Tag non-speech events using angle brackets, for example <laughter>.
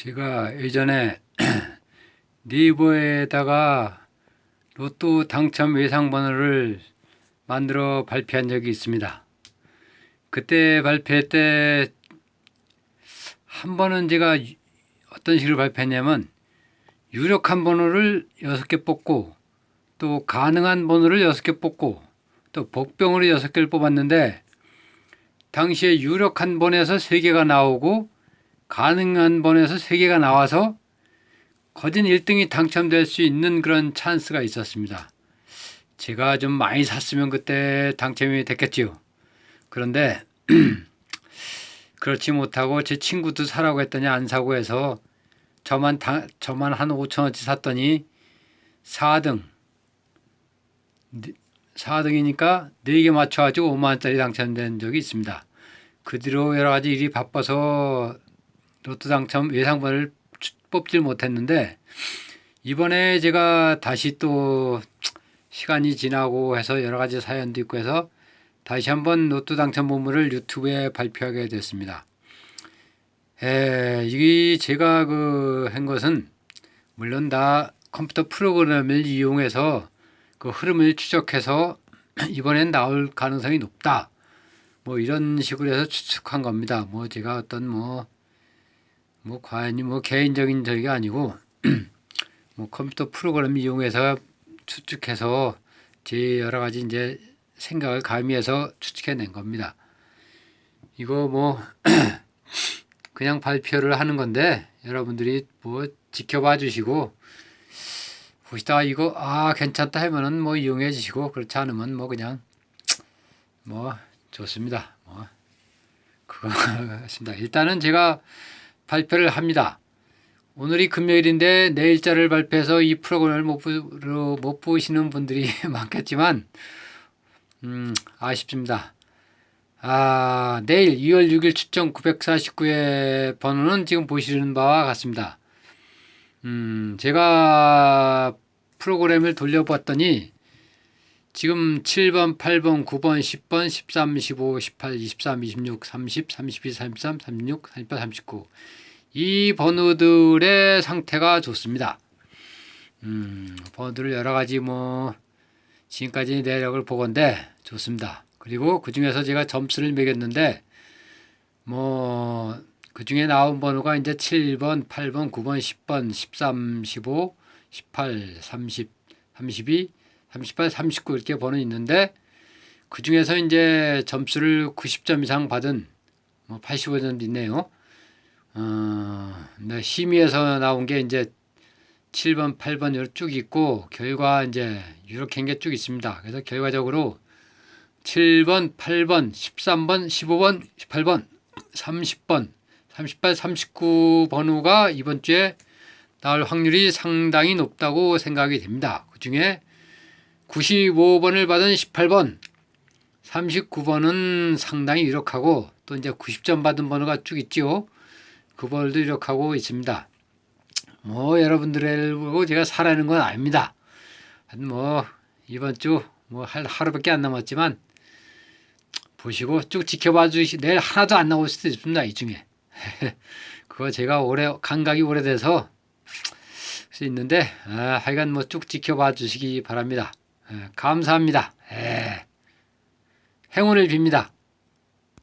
제가 예전에 <clears throat> 네이버에다가 로또 당첨 예상번호를 만들어 발표한 적이 있습니다. 그때 발표 때한 번은 제가 유- 어떤 식으로 발표했냐면 유력한 번호를 여섯 개 뽑고 또 가능한 번호를 여섯 개 뽑고 또 복병으로 여섯 개를 뽑았는데 당시에 유력한 번에서 세 개가 나오고 가능한 번에서 세 개가 나와서 거진 1등이 당첨될 수 있는 그런 찬스가 있었습니다. 제가 좀 많이 샀으면 그때 당첨이 됐겠지요. 그런데 <clears throat> 그렇지 못하고 제 친구도 사라고 했더니 안 사고 해서 저만 당, 저만 한 5천 원치 샀더니 4등 4등이니까 4개 맞춰 가지고 5만 원짜리 당첨된 적이 있습니다. 그 뒤로 여러 가지 일이 바빠서 로또 당첨 예상번을 추- 뽑질 못했는데 이번에 제가 다시 또 시간이 지나고 해서 여러 가지 사연도 있고 해서 다시 한번 로또 당첨 보물을 유튜브에 발표하게 됐습니다. 에, 이게 제가 그 한 것은 물론 다 컴퓨터 프로그램을 이용해서 그 흐름을 추적해서 <clears throat> 이번엔 나올 가능성이 높다. 뭐 이런 식으로 해서 추측한 겁니다. 뭐 제가 어떤 뭐 뭐 과연이 뭐 개인적인 적이 아니고 <clears throat> 뭐 컴퓨터 프로그램 이용해서 추측해서 제 여러 가지 이제 생각을 가미해서 추측해낸 겁니다. 이거 뭐 <clears throat> 그냥 발표를 하는 건데 여러분들이 뭐 지켜봐 주시고 보시다가 이거 아 괜찮다 하면은 뭐 이용해 주시고 그렇지 않으면 뭐 그냥 뭐 좋습니다. 뭐 그거 같습니다. 일단은 제가 발표를 합니다. 오늘이 금요일인데 내 일자를 발표해서 이 프로그램을 못, 보, 못 보시는 분들이 <laughs> 많겠지만 음, 아쉽습니다. 아, 내일 2월 6일 추정 949의 번호는 지금 보시는 바와 같습니다. 음, 제가 프로그램을 돌려봤더니 지금 7번, 8번, 9번, 10번, 13, 15, 18, 23, 26, 30, 32, 33, 36, 38, 39. 이 번호들의 상태가 좋습니다. 음, 번호들 여러 가지 뭐 지금까지 내력을 보건데 좋습니다. 그리고 그 중에서 제가 점수를 매겼는데 뭐 그 중에 나온 번호가 이제 7번, 8번, 9번, 10번, 13, 15, 18, 30, 32, 38, 39 이렇게 번호 있는데 그 중에서 이제 점수를 90점 이상 받은 뭐 85점 있네요. 어, 네, 심의에서 나온 게 이제 7번, 8번 이렇게 쭉 있고 결과 이제 이렇게 한게쭉 있습니다. 그래서 결과적으로 7번, 8번, 13번, 15번, 18번, 30번, 38, 39 번호가 이번 주에 나올 확률이 상당히 높다고 생각이 됩니다. 그 중에 95번을 받은 18번, 39번은 상당히 유력하고 또 이제 90점 받은 번호가 쭉 있지요. 그 번호도 유력하고 있습니다. 뭐 여러분들을 보고 제가 사라는 건 아닙니다. 뭐 이번 주 뭐 하루밖에 안 남았지만 보시고 쭉 지켜봐 주시 내일 하나도 안 나올 수도 있습니다 이 중에 <laughs> 그거 제가 오래 감각이 오래돼서 수 있는데 아, 하여간 뭐 쭉 지켜봐 주시기 바랍니다 예, 감사합니다. 예, 행운을 빕니다